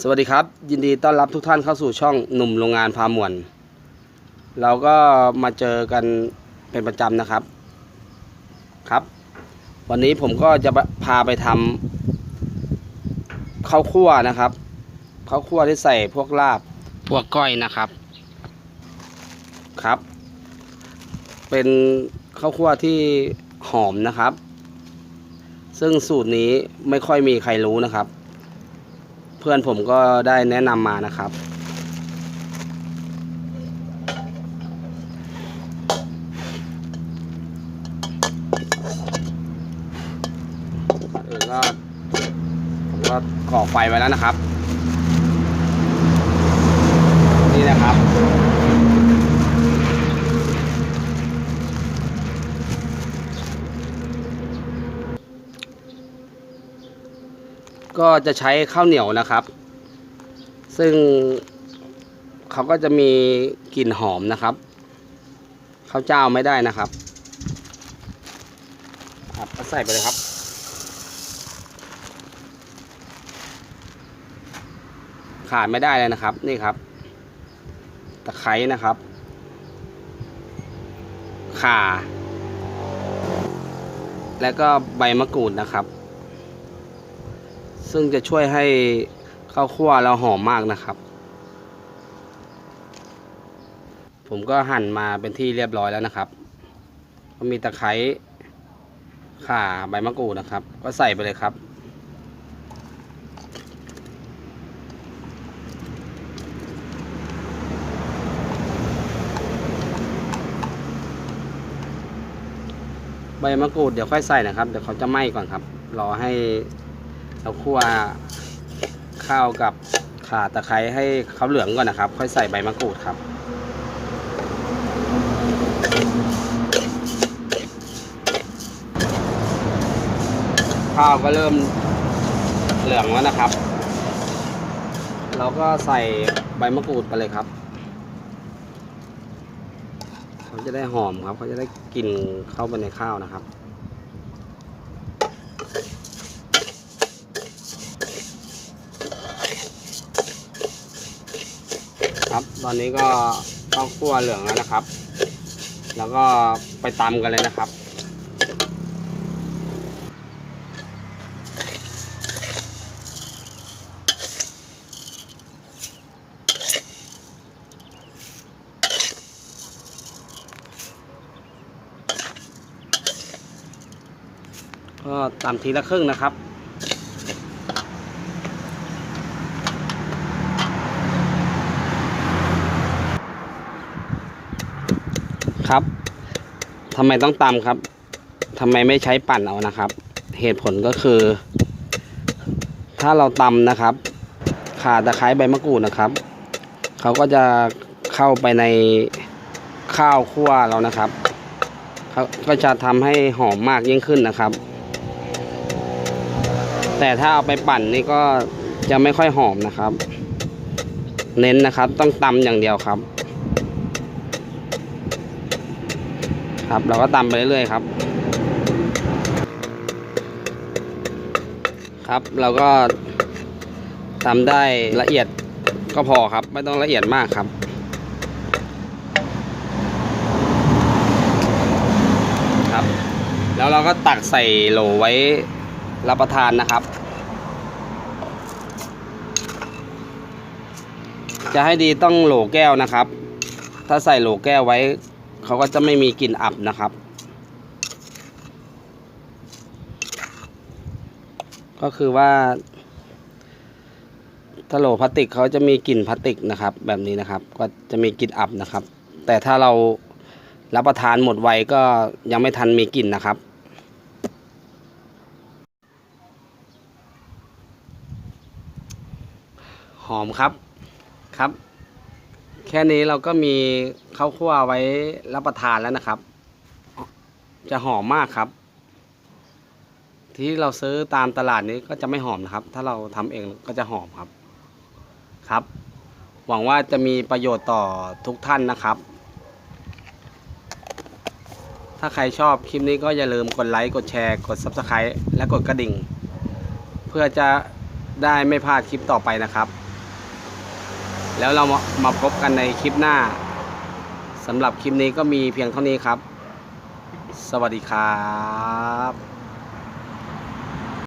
สวัสดีครับ ยินดีต้อนรับทุกท่านเข้าสู่ช่องหนุ่มโรงงานพามวน เราก็มาเจอกันเป็นประจำนะครับครับ วันนี้ผมก็จะพาไปทำข้าวคั่วนะครับข้าวคั่วที่ใส่พวกลาบพวกก้อยนะครับครับ เป็นข้าวคั่วที่หอมนะครับ ซึ่งสูตรนี้ไม่ค่อยมีใครรู้นะครับ พื่อนผมก็ได้แนะนำมานะครับเออก็ผมก็ก่อไฟไว้แล้วนะครับ นี่นะครับ ก็จะใช้ข้าวเหนียวนะครับ ซึ่งเขาก็จะมีกลิ่นหอมนะครับข้าวเจ้าไม่ได้นะครับ ครับใส่ไปเลยครับขาดไม่ได้เลยนะครับนี่ครับ ตะไคร้นะครับข่า แล้วก็ใบมะกรูดนะครับ ซึ่งจะช่วยให้ข้าวคั่วเราหอมมากนะครับ ผมก็หั่นมาเป็นที่เรียบร้อยแล้วนะครับ ก็มีตะไคร้ข่าใบมะกรูดนะครับ ก็ใส่ไปเลยครับใบมะกรูดเดี๋ยวค่อยใส่นะครับ เดี๋ยวเขาจะไหม้ก่อนครับ รอให้ เราคั่วข้าวกับข่าตะไคร้ให้เขาเหลืองก่อนนะครับ ค่อยใส่ใบมะกรูดครับข้าวก็เริ่มเหลืองแล้วนะครับ เราก็ใส่ใบมะกรูดไปเลยครับ เขาจะได้หอมครับ เขาจะได้กลิ่นเข้าไปในข้าวนะครับ ครับ ตอนนี้ก็ข้าวคั่วเหลืองแล้วนะครับ แล้วก็ไปตำกันเลยนะครับก็ตำทีละครึ่งนะครับ ครับทำไมต้องตำครับทำไมไม่ใช้ปั่นเอานะครับ เหตุผลก็คือ ถ้าเราตำนะครับ ขาตะไคร้ใบมะกรูดนะครับเขาก็จะเข้าไปในข้าวคั่วเรานะครับเขาก็จะทำให้หอมมากยิ่งขึ้นนะครับ แต่ถ้าเอาไปปั่นนี่ก็จะไม่ค่อยหอมนะครับ เน้นนะครับ ต้องตำอย่างเดียวครับ ครับ เราก็ตำไปเรื่อยๆครับ ครับเราก็ตำได้ละเอียดก็พอครับ ไม่ต้องละเอียดมากครับ ครับ แล้วเราก็ตักใส่โหลไว้รับประทานนะครับ จะให้ดีต้องโหลแก้วนะครับ ถ้าใส่โหลแก้วไว้ เขาก็จะไม่มีกลิ่นอับนะครับ ก็คือว่าถ้าโหลพลาสติกเขาจะมีกลิ่นพลาสติกนะครับ แบบนี้นะครับ ก็จะมีกลิ่นอับนะครับ แต่ถ้าเรารับประทานหมดไวก็ยังไม่ทันมีกลิ่นนะครับหอมครับครับ แค่นี้เราก็มีข้าวคั่วไว้รับประทานแล้วนะครับ จะหอมมากครับ ที่เราซื้อตามตลาดนี้ก็จะไม่หอมนะครับ ถ้าเราทำเองก็จะหอมครับครับ หวังว่าจะมีประโยชน์ต่อทุกท่านนะครับ ถ้าใครชอบคลิปนี้ก็อย่าลืมกดไลค์กดแชร์กด Subscribe และกดกระดิ่ง เพื่อจะได้ไม่พลาดคลิปต่อไปนะครับ แล้วเรามามาพบกันในคลิปหน้าสำหรับคลิปนี้ก็มีเพียงเท่านี้ครับ สวัสดีครับ